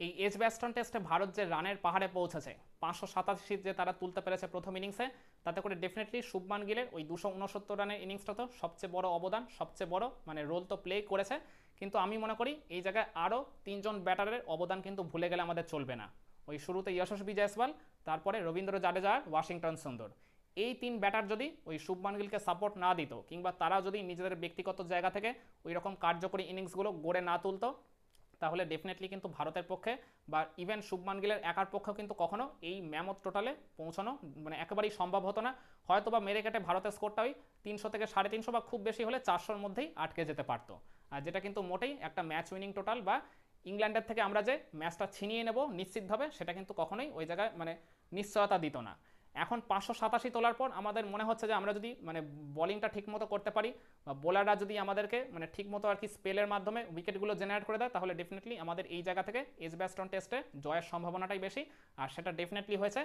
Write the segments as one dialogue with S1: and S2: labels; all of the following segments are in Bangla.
S1: এই এজ ব্যাস্টন টেস্টে ভারত যে রানের পাহাড়ে পৌঁছেছে, পাঁচশো সাতাশি যে তারা তুলতে পেরেছে প্রথম ইনিংসে তাতে করে ডেফিনেটলি শুভমান গিলের ওই দুশো উনসত্তর রানের ইনিংসটা তো সবচেয়ে বড় অবদান, সবচেয়ে বড় মানে রোল তো প্লে করেছে। কিন্তু আমি মনে করি এই জায়গায় আরও তিনজন ব্যাটারের অবদান কিন্তু ভুলে গেলে আমাদের চলবে না। ওই শুরুতে যশস্বী জয়সওয়াল তারপরে রবীন্দ্র জাডেজা আর ওয়াশিংটন সুন্দর এই তিন ব্যাটার যদি ওই শুভমান গিলকে সাপোর্ট না দিত, কিংবা তারা যদি নিজেদের ব্যক্তিগত জায়গা থেকে ওই রকম কার্যকরী ইনিংসগুলো গড়ে না তুলতো তাহলে ডেফিনেটলি কিন্তু ভারতের পক্ষে বা ইভেন শুভমান গিলের একার পক্ষেও কিন্তু কখনো এই ম্যামত টোটালে পৌঁছানো মানে একেবারেই সম্ভব হতো না। হয়তো বা মেরে কেটে ভারতের স্কোরটা ওই তিনশো থেকে সাড়ে তিনশো বা খুব বেশি হলে চারশোর মধ্যেই আটকে যেতে পারতো। আর যেটা কিন্তু মোটেই একটা ম্যাচ উইনিং টোটাল বা ইংল্যান্ডের থেকে আমরা যে ম্যাচটা ছিনিয়ে নেব নিশ্চিতভাবে সেটা কিন্তু কখনোই ওই জায়গায় মানে নিশ্চয়তা দিত না। এখন পাঁচশো সাতাশি তোলার পর আমাদের মনে হচ্ছে যে আমরা যদি মানে বলিংটা ঠিকমতো করতে পারি, বা বোলাররা যদি আমাদেরকে মানে ঠিকমতো আর কি স্পেলের মাধ্যমে উইকেটগুলো জেনারেট করে দেয়, তাহলে ডেফিনেটলি আমাদের এই জায়গা থেকে এস ব্যাস্টন টেস্টে জয়ের সম্ভাবনাটাই বেশি। আর সেটা ডেফিনেটলি হয়েছে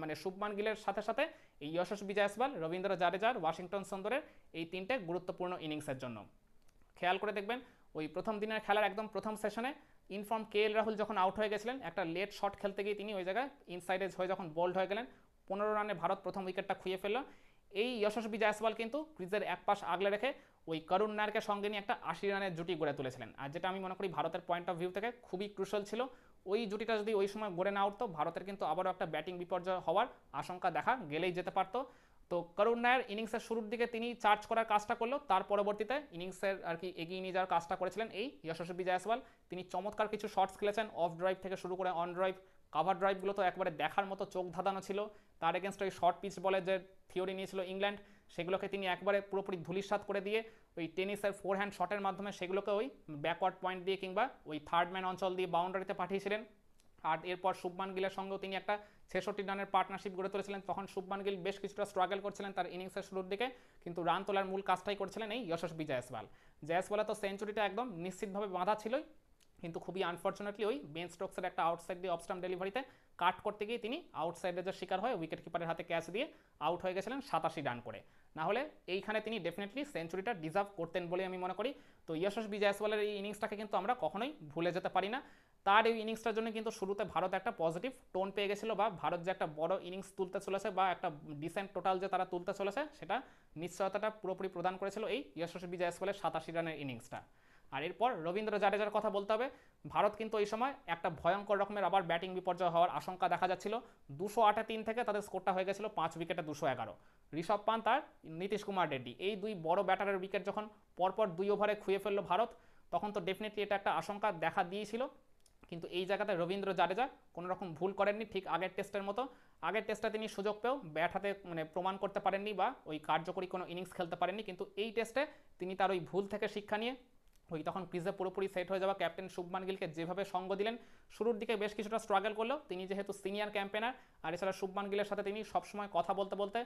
S1: মানে শুভমান গিলের সাথে সাথে এই যশস্বী জয়সওয়াল রবীন্দ্র জাডেজার ওয়াশিংটন সুন্দরের এই তিনটে গুরুত্বপূর্ণ ইনিংসের জন্য। খেয়াল করে দেখবেন, ওই প্রথম দিনের খেলার একদম প্রথম সেশনে ইনফর্ম কে এল রাহুল যখন আউট হয়ে গেছিলেন, একটা লেট শট খেলতে গিয়ে তিনি ওই জায়গায় ইনসাইডেজ হয়ে যখন বোল্ড হয়ে গেলেন পনেরো রানে ভারত প্রথম উইকেটটা খুঁয়ে ফেলল। এই যশস্বী জয়সওয়াল কিন্তু ক্রিজের এক পাশ আগলে রেখে ওই করুণ নায়ারকে সঙ্গে নিয়ে একটা আশি রানের জুটি গড়ে তুলেছিলেন। আর যেটা আমি মনে করি ভারতের পয়েন্ট অফ ভিউ থেকে খুবই ক্রুশাল ছিল। ওই জুটিটা যদি ওই সময় গড়ে না উঠতো, ভারতের কিন্তু আবারও একটা ব্যাটিং বিপর্যয় হওয়ার আশঙ্কা দেখা গেলেই যেতে পারতো। তো করুণ নায়ার ইনিংসের শুরুর দিকে তিনি চার্জ করার কাজটা করল, তার পরবর্তীতে ইনিংসের আর কি এগিয়ে নিয়ে যাওয়ার কাজটা করেছিলেন এই যশস্বী জয়সওয়াল তিনি চমৎকার কিছু শর্টস খেলেছেন অফ ড্রাইভ থেকে শুরু করে অন ড্রাইভ কাভার ড্রাইভগুলো তো একবারে দেখার মতো চোখ ধাঁধানো ছিল। তার এগেনস্ট ওই শর্ট পিচ বলে যে থিওরি নিয়েছিল ইংল্যান্ড, সেগুলোকে তিনি একবারে পুরোপুরি ধুলিসাৎ করে দিয়ে ওই টেনিসের ফোর হ্যান্ড শটের মাধ্যমে সেগুলোকে ওই ব্যাকওয়ার্ড পয়েন্ট দিয়ে কিংবা ওই থার্ড ম্যান অঞ্চল দিয়ে বাউন্ডারিতে পাঠিয়েছিলেন। আর এরপর শুভমান গিলের সঙ্গেও তিনি একটা ছেষট্টি রানের পার্টনারশিপ গড়ে তুলেছিলেন। তখন শুভমান গিল বেশ কিছুটা স্ট্রাগল করছিলেন তার ইনিংসের শুরুর দিকে, কিন্তু রান তোলার মূল কাজটাই করছিলেন এই যশস্বী জয়সওয়াল। জয়সওয়ালে তো সেঞ্চুরিটা একদম নিশ্চিতভাবে বাঁধা ছিলই। কিন্তু খুবই আনফর্চুনেটলি ওই বেন স্টোকসের একটা আউটসাইড দিয়ে অফস্টাম ডেলিভারিতে কাট করতে গিয়ে তিনি আউটসাইডের শিকার হয়ে উইকেট কিপারের হাতে ক্যাচ দিয়ে আউট হয়ে গেছিলেন সাতাশি রান করে। না হলে এইখানে তিনি ডেফিনেটলি সেঞ্চুরিটা ডিজার্ভ করতেন বলে আমি মনে করি। তো যশস্বী জয়সওয়ালের এই ইনিংসটাকে কিন্তু আমরা কখনোই ভুলে যেতে পারি না। তার এই ইনিংসটার জন্য কিন্তু শুরুতে ভারত একটা পজিটিভ টোন পেয়ে গেছিল বা ভারত যে একটা বড় ইনিংস তুলতে চলেছে বা একটা ডিসেন্ট টোটাল যে তারা তুলতে চলেছে, সেটা নিশ্চয়তাটা পুরোপুরি প্রদান করেছিল এই যশস্বী জয়সওয়ালের সাতাশি রানের ইনিংসটা আর এরপর রবীন্দ্র জাডেজার কথা বলতে হবে। ভারত কিন্তু এই সময় একটা ভয়ঙ্কর রকমের আবার ব্যাটিং বিপর্যয় হওয়ার আশঙ্কা দেখা যাচ্ছিল। দুশো আটে তিন থেকে তাদের স্কোরটা হয়ে গেছিল পাঁচ উইকেটে দুশো এগারো। ঋষভ পান্ত আর নীতিশ কুমার রেড্ডি, এই দুই বড় ব্যাটারের উইকেট যখন পরপর দুই ওভারে খুঁয়ে ফেলল ভারত, তখন তো ডেফিনেটলি এটা একটা আশঙ্কা দেখা দিয়েছিল। কিন্তু এই জায়গাতে রবীন্দ্র জাডেজা কোনো রকম ভুল করেননি, ঠিক আগের টেস্টের মতো। আগের টেস্টে তিনি সুযোগ পেয়েও ব্যাট হাতে মানে প্রমাণ করতে পারেননি বা ওই কার্যকরী কোনো ইনিংস খেলতে পারেননি। কিন্তু এই টেস্টে তিনি তার ওই ভুল থেকে শিক্ষা নিয়ে ওই তখন ক্রিজে পুরোপুরি সেট হয়ে যাওয়া ক্যাপ্টেন শুভমান গিলকে যেভাবে সঙ্গ দিলেন, শুরুর দিকে বেশ কিছুটা স্ট্রাগল করল। তিনি যেহেতু সিনিয়র ক্যাম্পেনার আর এছাড়া শুভমান গিলের সাথে তিনি সবসময় কথা বলতে বলতে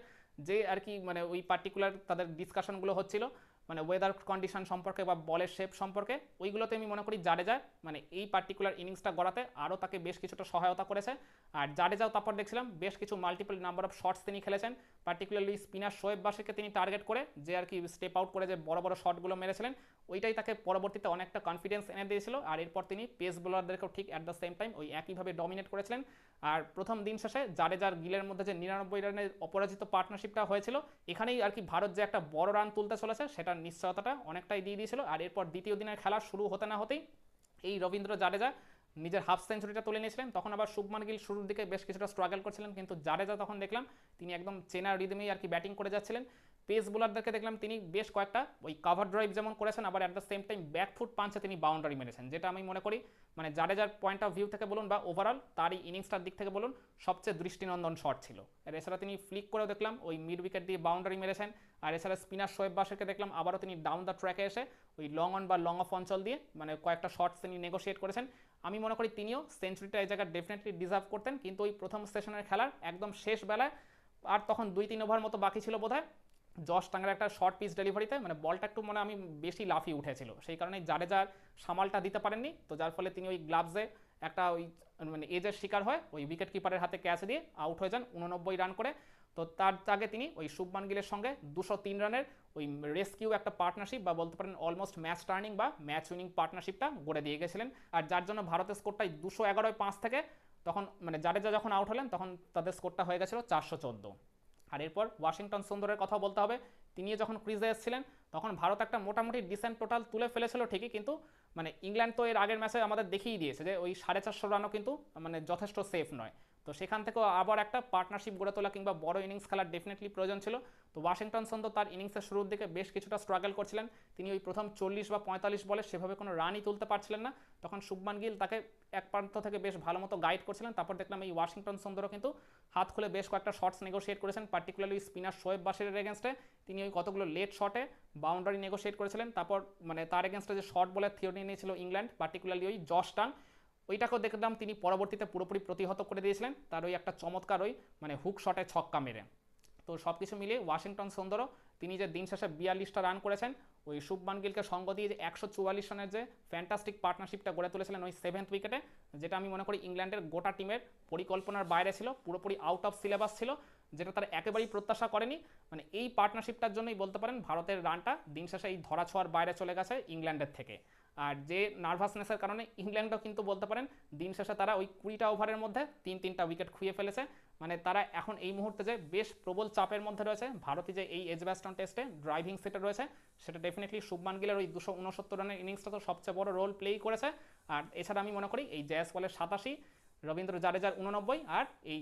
S1: যে আর কি মানে ওই পার্টিকুলার তাদের ডিসকাশনগুলো হচ্ছিল মানে ওয়েদার কন্ডিশন সম্পর্কে বা বলের শেপ সম্পর্কে, ওইগুলোতে আমি মনে করি জাডেজা মানে এই পার্টিকুলার ইনিংসটা গড়াতে আরও তাকে বেশ কিছুটা সহায়তা করেছে। আর জাডেজাও তারপর দেখছিলাম বেশ কিছু মাল্টিপল নাম্বার অফ শটস তিনি খেলেছেন। পার্টিকুলারলি স্পিনার শোয়েব বাসিকে তিনি টার্গেট করে, যে আর কি স্টেপ আউট করে যে বড় বড় শটগুলো মেরেছিলেন, ওইটাই তাকে পরবর্তীতে অনেকটা কনফিডেন্স এনে দিয়েছিল। আর এরপর তিনি পেস বোলারদেরকেও ঠিক অ্যাট দ্য সেম টাইম ওই একইভাবে ডমিনেট করেছিলেন। আর প্রথম দিন শেষে জাডেজার গিলের মধ্যে যে নিরানব্বই রানের অপরাজিত পার্টনারশিপটা হয়েছিল, এখানেই আর কি ভারত যে একটা বড় রান তুলতে চলেছে, সেটার নিশ্চয়তাটা অনেকটাই দিয়ে দিয়েছিল। আর এরপর দ্বিতীয় দিনের খেলা শুরু হতে না হতেই এই রবীন্দ্র জাডেজা নিজের হাফ সেঞ্চুরিটা তুলে নিয়েছিলেন, তখন আবার শুভমান গিল শুরুর দিকে বেশ কিছুটা স্ট্রাগল করছিলেন, কিন্তু জাডেজা তখন দেখলাম তিনি একদম চেনার রিদমেই আর কি ব্যাটিং করে যাচ্ছিলেন। পেস বোলারদেরকে দেখলাম তিনি বেশ কয়েকটা ওই কাভার ড্রাইভ যেমন করেছেন, আবার at the same time backfoot পাঞ্চে তিনি বাউন্ডারি মেরেছেন, যেটা আমি মনে করি মানে জাডেজার পয়েন্ট অফ ভিউ থেকে বলুন বা ওভারঅল তার এই ইনিংসটার দিক থেকে বলুন সবচেয়ে দৃষ্টিনন্দন শট ছিল। আর এছাড়া তিনি ফ্লিক করেও দেখলাম ওই মিড উইকেট দিয়ে বাউন্ডারি মেরেছেন, আর এছাড়া স্পিনার শোয়েব বাসেরকে দেখলাম আবারও তিনি ডাউন দ্য ট্র্যাকে এসে ওই লং অন বা লং অফ অঞ্চল দিয়ে মানে কয়েকটা শর্টস তিনি নেগোসিয়েট করেছেন। আমি মনে করি তিনিও সেঞ্চুরিটা এই জায়গায় ডেফিনেটলি ডিজার্ভ করতেন, কিন্তু ওই প্রথম সেশনের খেলার একদম শেষ বেলায় আর তখন দুই তিন ওভার মতো বাকি ছিল বোধহয় জশ টাঙ্গার একটা শর্ট পিচ ডেলিভারিতে মানে বলটা একটু মনে আমি বেশি লাফিয়ে উঠেছিল। সেই কারণে জাডেজার সামালটা দিতে পারেননি, তো যার ফলে তিনি ওই গ্লাভসে একটা ওই মানে এজের শিকার হয়, ওই উইকেট কিপারের হাতে ক্যাচ দিয়ে আউট হয়ে যান, উননব্বই রান করে। তো তার আগে তিনি ওই শুভমান গিলের সঙ্গে দুশো তিন রানের ওই রেস্কিউ একটা পার্টনারশিপ বা বলতে পারেন অলমোস্ট ম্যাচ টার্নিং বা ম্যাচ উইনিং পার্টনারশিপটা গড়ে দিয়ে গেছিলেন। আর যার জন্য ভারতের স্কোরটাই দুশো এগারোয় পাঁচ থেকে তখন মানে জাডেজা যখন আউট হলেন তখন তাদের স্কোরটা হয়ে গেছিল চারশো চোদ্দ। আর এরপর ওয়াশিংটন সুন্দরের কথা বলতে হবে, তিনিও যখন ক্রিজে এসেছিলেন তখন ভারত একটা মোটামুটি ডিসেন্ট টোটাল তুলে ফেলেছিল ঠিকই কিন্তু মানে ইংল্যান্ড তো এর আগের ম্যাচে আমাদের দেখিয়ে দিয়েছে যে ওই সাড়ে চারশো রানও কিন্তু মানে যথেষ্ট সেফ নয়। তো সেখান থেকেও আবার একটা পার্টনারশিপ গড়ে তোলা কিংবা বড় ইনিংস খেলার ডেফিনেটলি প্রয়োজন ছিল। তো ওয়াশিংটন সুন্দর তার ইনিংসের শুরুর দিকে বেশ কিছুটা স্ট্রাগল করছিলেন। তিনি ওই প্রথম চল্লিশ বা পঁয়তাল্লিশ বলে সেভাবে কোনো রানই তুলতে পারছিলেন না। তখন শুভমান গিল তাকে এক প্রান্ত থেকে বেশ ভালো মতো গাইড করছিলেন। তারপর দেখলাম এই ওয়াশিংটন সুন্দরও কিন্তু হাত খুলে বেশ কয়েকটা শর্টস নেগোশিয়েট করেছেন পার্টিকুলারলি স্পিনার শোয়েব বাসিরের এগেনস্টে তিনি ওই কতগুলো লেট শটে বাউন্ডারি নেগোশিয়েট করেছিলেন। তারপর মানে তার এগেনস্টে যে শর্ট বলের থিওরি নিয়েছিল ইংল্যান্ড পার্টিকুলারলি ওই জস্টান ওইটাকেও দেখলাম তিনি পরবর্তীতে পুরোপুরি প্রতিহত করে দিয়েছিলেন। তার ওই একটা চমৎকার ওই মানে হুক শটে ছক্কা মেরে। তো সব কিছু মিলিয়ে ওয়াশিংটন সুন্দরও তিনি যে দিন শেষে বিয়াল্লিশটা রান করেছেন, ওই শুভমান গিলকে সঙ্গ দিয়ে যে একশো চুয়াল্লিশ রানের যে ফ্যান্টাস্টিক পার্টনারশিপটা গড়ে তুলেছিলেন ওই সেভেন্থ উইকেটে যেটা আমি মনে করি ইংল্যান্ডের গোটা টিমের পরিকল্পনার বাইরে ছিল, পুরোপুরি আউট অফ সিলেবাস ছিল, যেটা তারা একেবারেই প্রত্যাশা করেনি। মানে এই পার্টনারশিপটার জন্যই বলতে পারেন ভারতের রানটা দিন শেষে এই ধরা ছোঁয়ার বাইরে চলে গেছে ইংল্যান্ডের থেকে। আর যে নার্ভাসনেসের কারণে ইংল্যান্ডও কিন্তু বলতে পারেন, দিন শেষে তারা ওই কুড়িটা ওভারের মধ্যে তিন তিনটা উইকেট খুঁয়ে ফেলেছে। মানে তারা এখন এই মুহূর্তে যে বেশ প্রবল চাপের মধ্যে রয়েছে ভারতী যে এই এজ এজব্যাস্টন টেস্টে ড্রাইভিং সেটে রয়েছে, সেটা ডেফিনেটলি শুভমান গিলের ওই দুশো উনসত্তর রানের ইনিংসটা তো সবচেয়ে বড় রোল প্লেই করেছে। আর এছাড়া আমি মনে করি এই জয়াসওয়ালের সাতাশি, রবীন্দ্র জাডেজার উননব্বই আর এই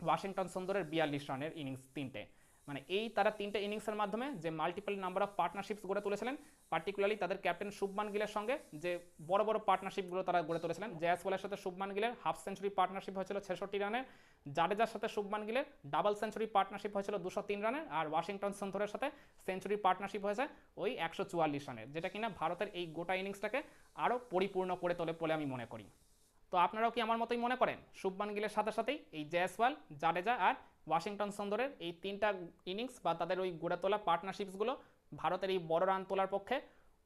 S1: ওয়াশিংটন সুন্দরের বিয়াল্লিশ রানের ইনিংস তিনটে। মানে এই তারা তিনটে ইনিংসের মাধ্যমে যে মাল্টিপল নাম্বার অফ পার্টনারশিপস গড়ে তুলেছিলেন পার্টিকুলারলি তাদের ক্যাপ্টেন শুভমান গিলের সঙ্গে যে বড় বড় পার্টনারশিপগুলো তারা গড়ে তুলেছিলেন জয়াসওয়ালের সাথে শুভমান গিলের হাফ সেঞ্চুরি পার্টনারশিপ হয়েছিল ছেষট্টি রানের জাডেজার সাথে শুভমান গিলের ডাবল সেঞ্চুরি পার্টনারশিপ হয়েছিল দুশো তিন রানের আর ওয়াশিংটন সুন্দরের সাথে সেঞ্চুরি পার্টনারশিপ হয়েছে ওই একশো চুয়াল্লিশ রানের যেটা কিনা ভারতের এই গোটা ইনিংসটাকে আরও পরিপূর্ণ করে তোলে বলে আমি মনে করি। তো আপনারাও কি আমার মতোই মনে করেন? শুভমান গিলের সাথে সাথেই এই জয়সওয়াল জাডেজা আর ওয়াশিংটন সুন্দরের এই তিনটা ইনিংস বা তাদের ওই গড়ে তোলা পার্টনারশিপসগুলো ভারতের এই বড় রান তোলার পক্ষে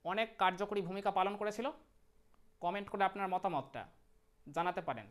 S1: অনেক কার্যকরী ভূমিকা পালন করেছিল। কমেন্ট করে আপনার মতামতটা জানাতে পারেন।